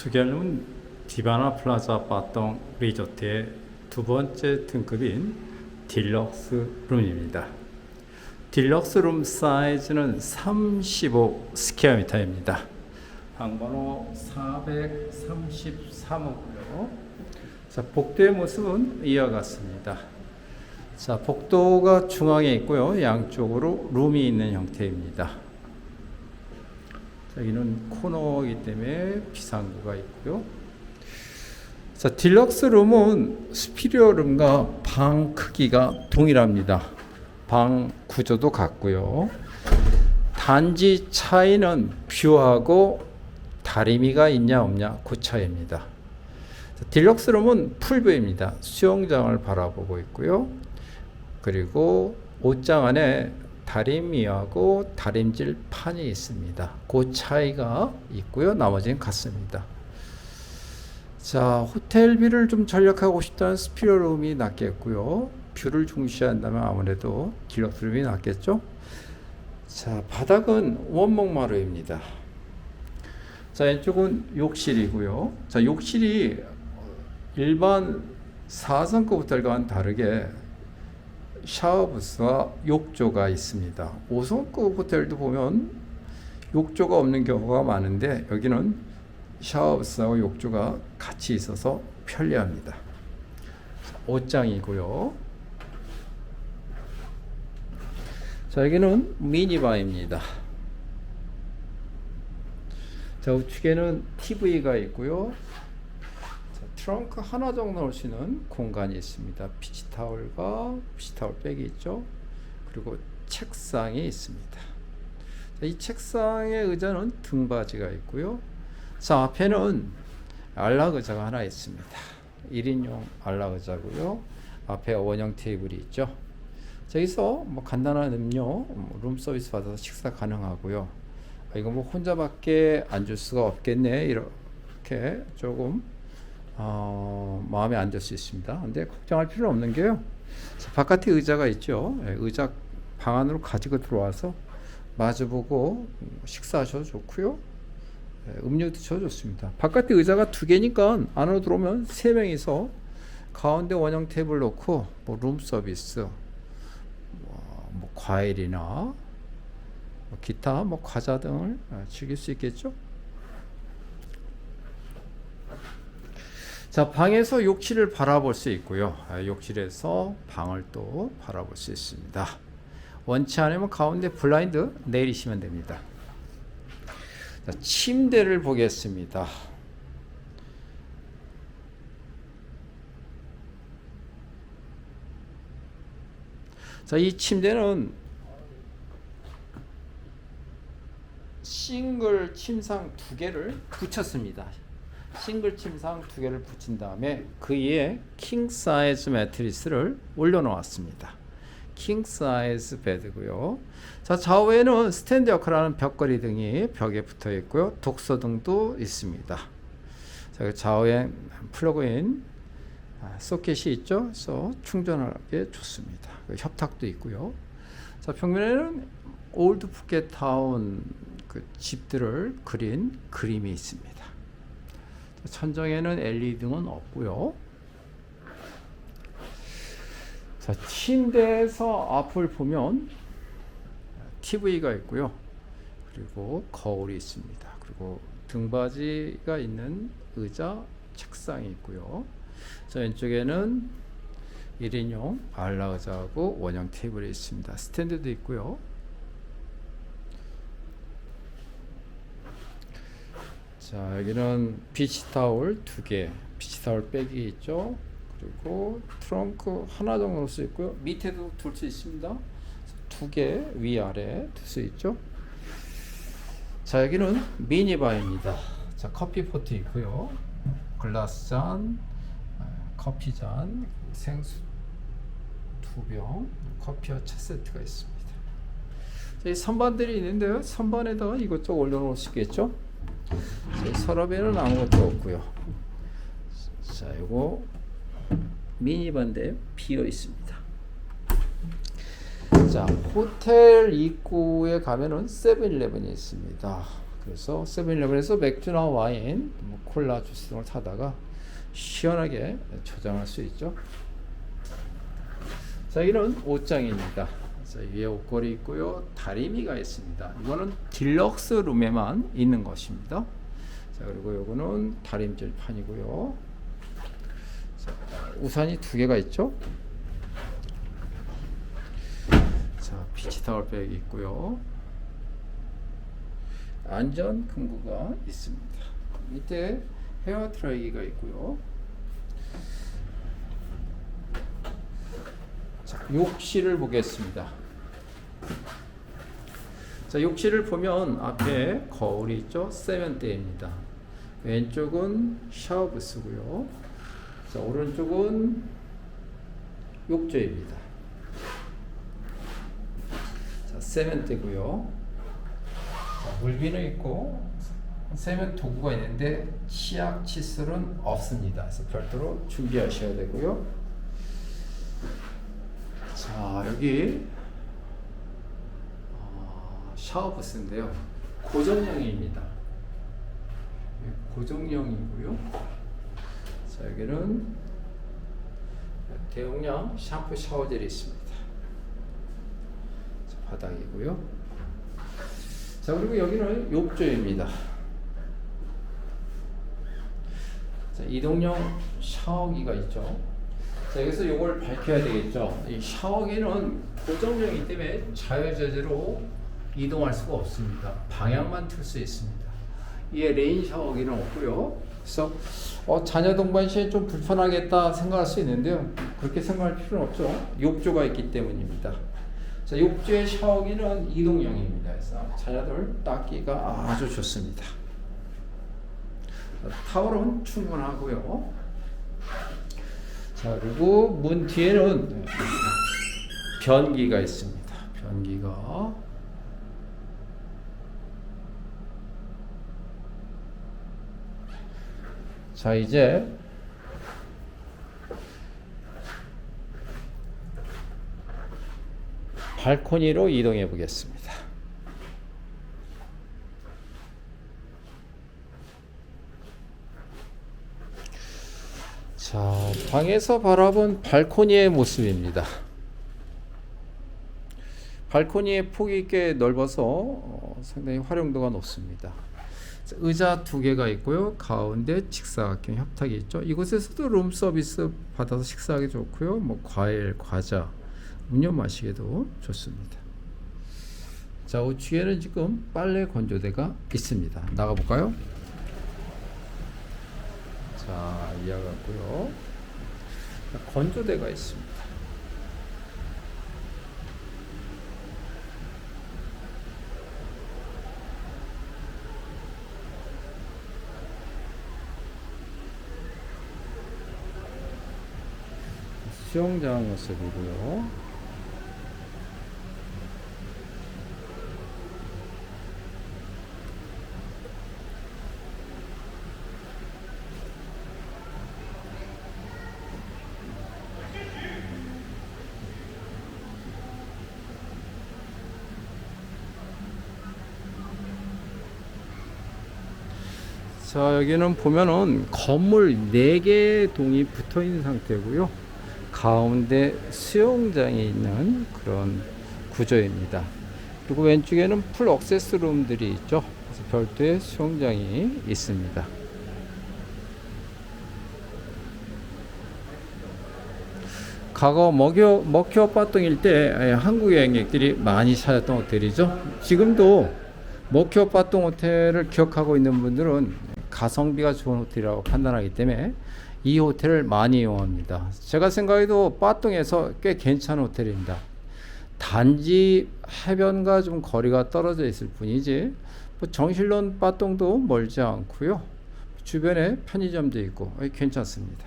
소개하는 디바나 플라자 바똥 리조트의 두 번째 등급인 딜럭스 룸입니다. 딜럭스 룸 사이즈는 35 스퀘어미터입니다. 방번호 433호고요. 자, 복도의 모습은 이와 같습니다. 자, 복도가 중앙에 있고요. 양쪽으로 룸이 있는 형태입니다. 자, 여기는 코너이기 때문에 비상구가 있고요. 자, 딜럭스 룸은 스피리어 룸과 방 크기가 동일합니다. 방 구조도 같고요. 단지 차이는 뷰하고 다리미가 있냐 없냐 그 차이입니다. 자, 딜럭스 룸은 풀뷰입니다. 수영장을 바라보고 있고요. 그리고 옷장 안에 다림이하고 다림질 판이 있습니다. 그 차이가 있고요. 나머지는 같습니다. 자, 호텔비를 좀 절약하고 싶다는 스피어 룸이 낫겠고요. 뷰를 중시한다면 아무래도 딜럭스 룸이 낫겠죠. 자, 바닥은 원목마루입니다. 자, 왼쪽은 욕실이고요. 자, 욕실이 일반 4성급 호텔과는 다르게 샤워부스와 욕조가 있습니다. 5성급 호텔도 보면 욕조가 없는 경우가 많은데 여기는 샤워부스하고 욕조가 같이 있어서 편리합니다. 옷장이고요. 자, 여기는 미니바입니다. 자, 우측에는 TV가 있고요. 자, 트렁크 하나 정도 넣을 수 있는 공간이 있습니다. 피치타올과 피치타올 백이 있죠. 그리고 책상이 있습니다. 자, 이 책상의 의자는 등받이가 있고요. 자, 앞에는 안락 의자가 하나 있습니다. 1인용 안락 의자고요. 앞에 원형 테이블이 있죠. 자, 여기서 뭐 간단한 음료, 뭐 룸서비스 받아서 식사 가능하고요. 아, 이거 뭐 혼자밖에 앉을 수가 없겠네 이렇게 조금 어, 마음에 앉을 수 있습니다. 근데 걱정할 필요 없는 게요. 자, 바깥에 의자가 있죠. 예, 의자 방 안으로 가지고 들어와서 마주보고 식사하셔도 좋고요. 예, 음료 드셔도 좋습니다. 바깥에 의자가 두 개니까 안으로 들어오면 세 명이서 가운데 원형 테이블 놓고 뭐 룸 서비스, 뭐, 뭐 과일이나 뭐 기타 뭐 과자 등을 어, 즐길 수 있겠죠. 자 방에서 욕실을 바라볼 수 있고요. 아, 욕실에서 방을 또 바라볼 수 있습니다. 원치 않으면 가운데 블라인드 내리시면 됩니다. 자, 침대를 보겠습니다. 자, 이 침대는 싱글 침상 두 개를 붙였습니다. 싱글 침상 두 개를 붙인 다음에 그 위에 킹 사이즈 매트리스를 올려놓았습니다. 킹 사이즈 베드고요. 자 좌우에는 스탠드 역할하는 벽걸이 등이 벽에 붙어 있고요. 독서 등도 있습니다. 자그 좌우에 플러그인 아, 소켓이 있죠. 그래서 충전하기 좋습니다. 그 협탁도 있고요. 자 평면에는 올드 푸켓 타운 그 집들을 그린 그림이 있습니다. 천정에는 LED 등은 없고요. 자, 침대에서 앞을 보면 TV가 있고요. 그리고 거울이 있습니다. 그리고 등받이가 있는 의자, 책상이 있고요. 자, 왼쪽에는 1인용 알라 의자하고 원형 테이블이 있습니다. 스탠드도 있고요. 자 여기는 비치타올 두 개, 비치타올 백이 있죠. 그리고 트렁크 하나 정도 넣을 수 있고요. 밑에도 둘 수 있습니다. 두 개 위아래 둘 수 있죠. 자 여기는 미니바입니다. 자 커피 포트 있고요. 글라스 잔, 아, 커피 잔, 생수 두 병, 커피와 차 세트가 있습니다. 자, 이 선반들이 있는데요. 선반에다가 이것저것 올려놓을 수 있겠죠. 서랍에는 아무것도 없고요. 자, 요거 미니반데 비어 있습니다. 자, 호텔 입구에 가면은 세븐일레븐이 있습니다. 그래서 세븐일레븐에서 맥주나 와인, 뭐 콜라 주스 등을 사다가 시원하게 저장할 수 있죠. 자, 여기는 옷장입니다. 자, 위에 옷걸이 있고요. 다리미가 있습니다. 이거는 딜럭스 룸에만 있는 것입니다. 자, 그리고 요거는 다림질 판이고요. 자, 우산이 두 개가 있죠. 자, 비치 타월 백이 있고요. 안전 금고가 있습니다. 밑에 헤어 트라이기가 있고요. 자, 욕실을 보겠습니다. 자, 욕실을 보면 앞에 거울이 있죠. 세면대입니다. 왼쪽은 샤워 부스고요. 자, 오른쪽은 욕조입니다. 자, 세면대고요. 자, 물비는 있고 세면 도구가 있는데 치약 칫솔은 없습니다. 그래서 별도로 준비하셔야 되고요. 자 여기 어, 샤워 부스인데요. 고정형입니다. 예, 고정형이고요. 자 여기는 대용량 샴푸 샤워젤이 있습니다. 자, 바닥이고요. 자 그리고 여기는 욕조입니다. 자, 이동형 샤워기가 있죠. 자, 여기서 이걸 밝혀야 되겠죠. 이 샤워기는 고정형이기 때문에 자유자재로 이동할 수가 없습니다. 방향만 틀 수 있습니다. 이에 레인 샤워기는 없고요. 그래서 어, 자녀 동반 시에 좀 불편하겠다 생각할 수 있는데요. 그렇게 생각할 필요는 없죠. 욕조가 있기 때문입니다. 자, 욕조의 샤워기는 이동형입니다. 그래서 자녀들 닦기가 아주 좋습니다. 타월은 충분하고요. 자 그리고 문 뒤에는 변기가 있습니다. 변기가 자 이제 발코니로 이동해 보겠습니다. 자, 방에서 바라본 발코니의 모습입니다. 발코니의 폭이 꽤 넓어서 어, 상당히 활용도가 높습니다. 자, 의자 두 개가 있고요. 가운데 직사각형 협탁이 있죠. 이곳에서도 룸 서비스 받아서 식사하기 좋고요. 뭐 과일, 과자, 음료 마시기도 좋습니다. 자, 우측에는 지금 빨래 건조대가 있습니다. 나가 볼까요? 자, 이하 같고요. 건조대가 있습니다. 수영장 모습이고요. 자 여기는 보면은 건물 4개 동이 붙어 있는 상태고요 가운데 수영장이 있는 그런 구조입니다. 그리고 왼쪽에는 풀 억세스 룸들이 있죠. 그래서 별도의 수영장이 있습니다. 과거 먹여, 먹혀 빠똥일 때 예, 한국 여행객들이 많이 찾았던 호텔이죠. 지금도 먹혀 빠똥 호텔을 기억하고 있는 분들은 가성비가 좋은 호텔이라고 판단하기 때문에 이 호텔을 많이 이용합니다. 제가 생각해도 빠똥에서 꽤 괜찮은 호텔입니다. 단지 해변과 좀 거리가 떨어져 있을 뿐이지 뭐 정실론 빠똥도 멀지 않고요. 주변에 편의점도 있고 괜찮습니다.